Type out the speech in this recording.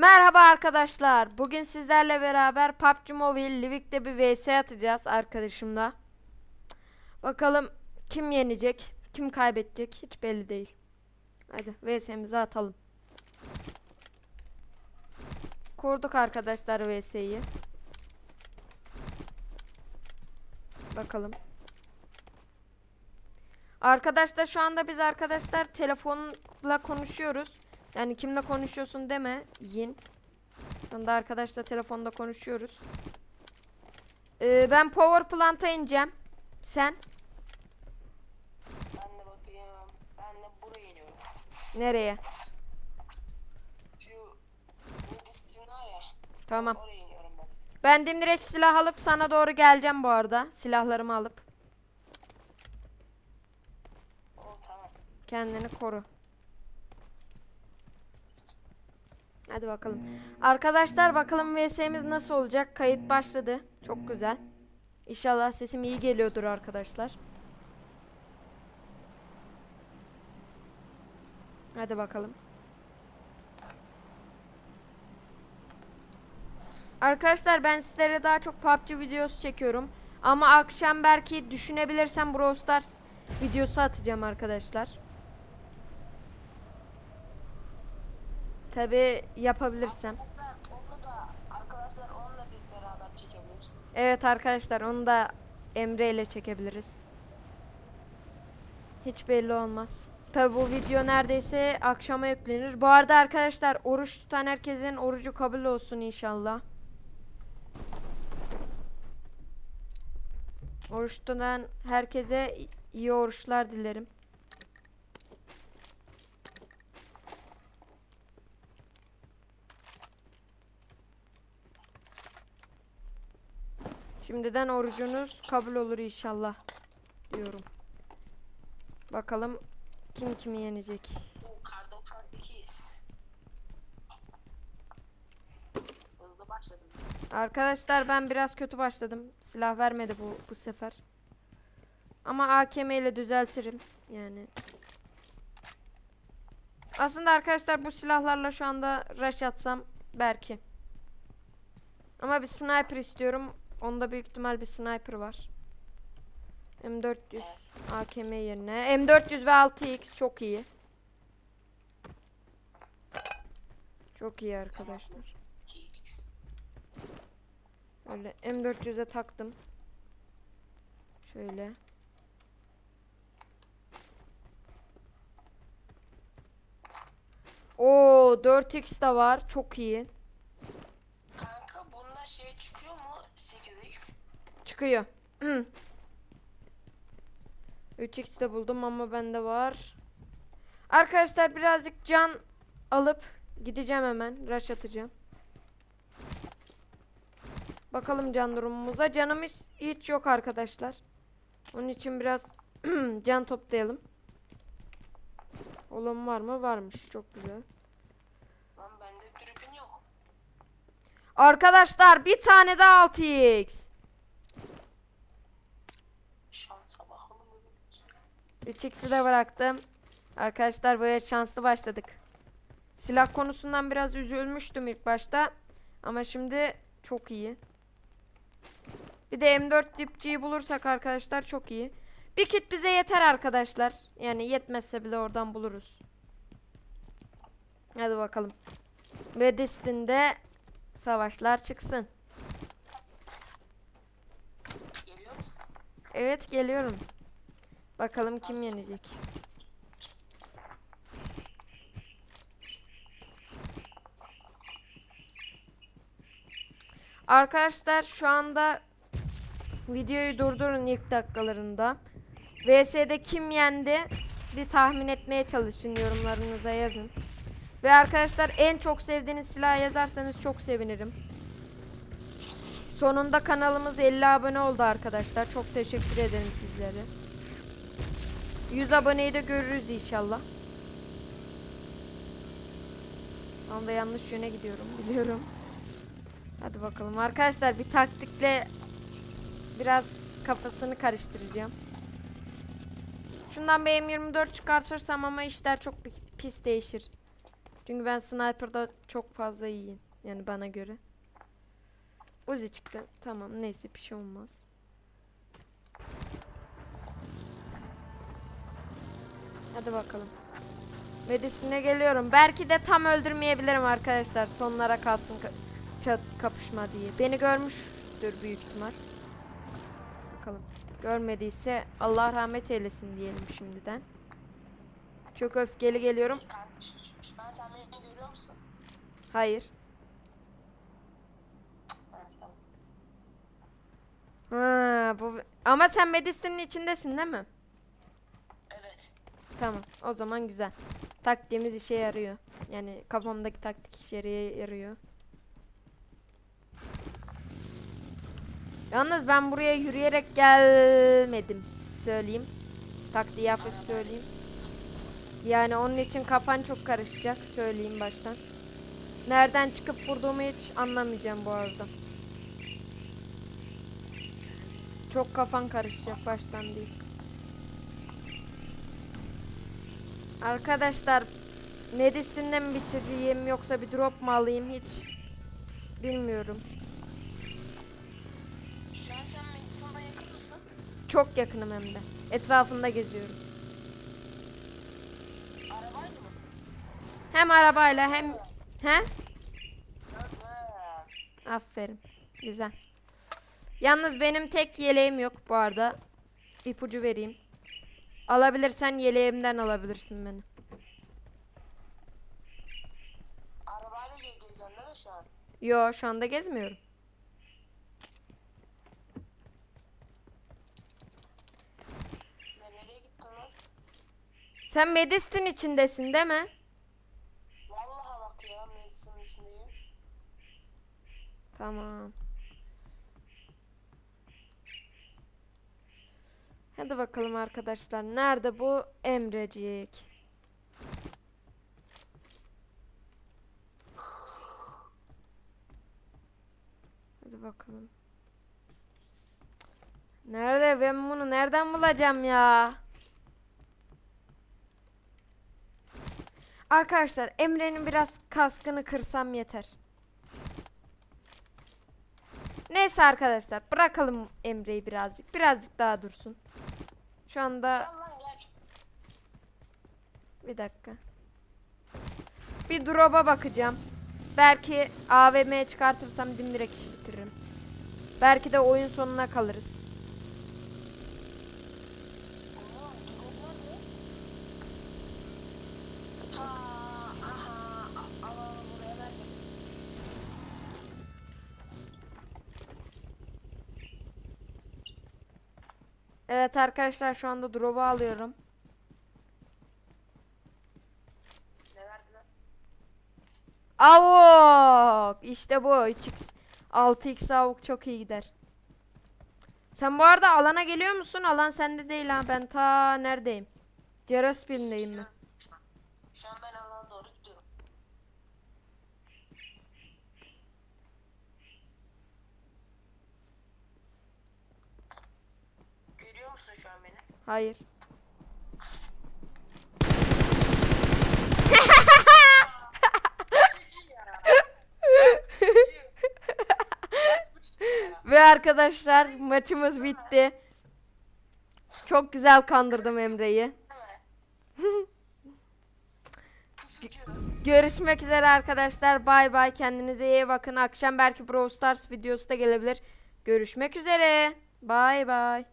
Merhaba arkadaşlar. Bugün sizlerle beraber PUBG Mobile Livik'te bir vs atacağız arkadaşımla. Bakalım kim yenecek, kim kaybedecek hiç belli değil. Hadi vs'mizi atalım. Kurduk arkadaşlar vs'yi. Bakalım. Arkadaşlar şu anda biz arkadaşlar telefonla konuşuyoruz. Yani kimle konuşuyorsun deme yin. Şu anda arkadaşlar telefonda konuşuyoruz. Ee, ben Power Plant'a ineceğim. Sen Ben de bakayım. Ben de buraya iniyorum. nereye? Şu Midistin var ya. Tamam. Oraya iniyorum ben. Ben dimdirek silah alıp sana doğru geleceğim bu arada. Silahlarımı alıp. O tamam. Kendini koru. Hadi bakalım. Arkadaşlar bakalım VS'miz nasıl olacak? Kayıt başladı. Çok güzel. İnşallah sesim iyi geliyordur arkadaşlar. Hadi bakalım. Arkadaşlar ben sizlere daha çok PUBG videosu çekiyorum. Ama akşam belki düşünebilirsem Brawl Stars videosu atacağım arkadaşlar. Tabi yapabilirsem. Evet arkadaşlar onu da Emre ile çekebiliriz. Hiç belli olmaz. Tabi bu video neredeyse akşama yüklenir. Bu arada arkadaşlar oruç tutan herkesin orucu kabul olsun inşallah. Oruç tutan herkese iyi oruçlar dilerim. Şimdiden orucunuz kabul olur inşallah diyorum. Bakalım kim kimi yenecek. Bu kar 98. Hızlı başladım. Arkadaşlar ben biraz kötü başladım. Silah vermedi bu bu sefer. Ama AKM ile düzeltirim yani. Aslında arkadaşlar bu silahlarla şu anda rush atsam belki. Ama bir sniper istiyorum. Onda büyük ihtimal bir sniper var. M400 AKM yerine. M400 ve 6x çok iyi. Çok iyi arkadaşlar. 2x. Öyle M400'e taktım. Şöyle. Oo 4x de var. Çok iyi. Kanka bunda şey çıkıyor mu? 8x. Çıkıyor. 3x de buldum ama bende var. Arkadaşlar birazcık can alıp gideceğim hemen. Rush atacağım. Bakalım can durumumuza. Canım hiç, hiç yok arkadaşlar. Onun için biraz can toplayalım. Olan var mı? Varmış. Çok güzel. Lan bende dürbün yok. Arkadaşlar bir tane de 6x. Şansa bakalım. 3x'i de bıraktım. Arkadaşlar böyle şanslı başladık. Silah konusundan biraz üzülmüştüm ilk başta. Ama şimdi çok iyi. Bir de M4 dipçiyi bulursak arkadaşlar çok iyi. Bir kit bize yeter arkadaşlar. Yani yetmezse bile oradan buluruz. Hadi bakalım. Ve Destin'de savaşlar çıksın. Geliyor musun? Evet geliyorum. Bakalım kim yenecek. Arkadaşlar şu anda videoyu durdurun ilk dakikalarında. VS'de kim yendi bir tahmin etmeye çalışın yorumlarınıza yazın. Ve arkadaşlar en çok sevdiğiniz silahı yazarsanız çok sevinirim. Sonunda kanalımız 50 abone oldu arkadaşlar. Çok teşekkür ederim sizlere. 100 aboneyi de görürüz inşallah. Anda yanlış yöne gidiyorum biliyorum. Hadi bakalım arkadaşlar bir taktikle biraz kafasını karıştıracağım. Şundan bir M24 çıkartırsam ama işler çok pi- pis değişir. Çünkü ben sniper'da çok fazla iyiyim. Yani bana göre. Uzi çıktı. Tamam neyse bir şey olmaz. Hadi bakalım. Medisine geliyorum. Belki de tam öldürmeyebilirim arkadaşlar. Sonlara kalsın ka- kapışma diye. Beni görmüştür büyük ihtimal. Bakalım. Görmediyse Allah rahmet eylesin diyelim şimdiden. Çok öfkeli geliyorum. Kardeşim ben sen beni görüyor musun? Hayır. Ha, bu ama sen Medis'in içindesin değil mi? Evet. Tamam. O zaman güzel. Taktiğimiz işe yarıyor. Yani kafamdaki taktik işe yarıyor- yarıyor. Yalnız ben buraya yürüyerek gelmedim. Söyleyeyim. Taktiği hafif söyleyeyim. Yani onun için kafan çok karışacak. Söyleyeyim baştan. Nereden çıkıp vurduğumu hiç anlamayacağım bu arada. Çok kafan karışacak baştan değil. Arkadaşlar Medis'inde mi bitireyim yoksa bir drop mu alayım hiç bilmiyorum. Şu an sen Madison'dan yakın mısın? Çok yakınım hem de. Etrafında geziyorum. Arabayla mı? Hem arabayla hem he? Aferin. Güzel. Yalnız benim tek yeleğim yok bu arada. İpucu vereyim. Alabilirsen yeleğimden alabilirsin beni. Arabayla ge- geziyorsun değil mi şu an? Yo şu anda gezmiyorum. Ne nereye gittin lan? Sen Medis'in içindesin değil mi? Vallahi bak ya Madison'ın içindeyim. Tamam. Hadi bakalım arkadaşlar. Nerede bu Emrecik? Hadi bakalım. Nerede? Ben bunu nereden bulacağım ya? Arkadaşlar Emre'nin biraz kaskını kırsam yeter. Neyse arkadaşlar bırakalım Emre'yi birazcık. Birazcık daha dursun. Şu anda bir dakika. Bir drop'a bakacağım. Belki AVM'ye çıkartırsam dimdirek işi bitiririm. Belki de oyun sonuna kalırız. Evet arkadaşlar şu anda drop'u alıyorum. Avuk! İşte bu 3x 6x avuk çok iyi gider. Sen bu arada alana geliyor musun? Alan sende değil ha. Ben ta neredeyim? Ceraspin'deyim ben. Şu an ben alana doğru gidiyorum. Görüyor musun şu an beni? Hayır. Ve arkadaşlar maçımız bitti. Çok güzel kandırdım Emre'yi. Görüşmek üzere arkadaşlar. Bay bay. Kendinize iyi bakın. Akşam belki Brawl Stars videosu da gelebilir. Görüşmek üzere. Bay bay.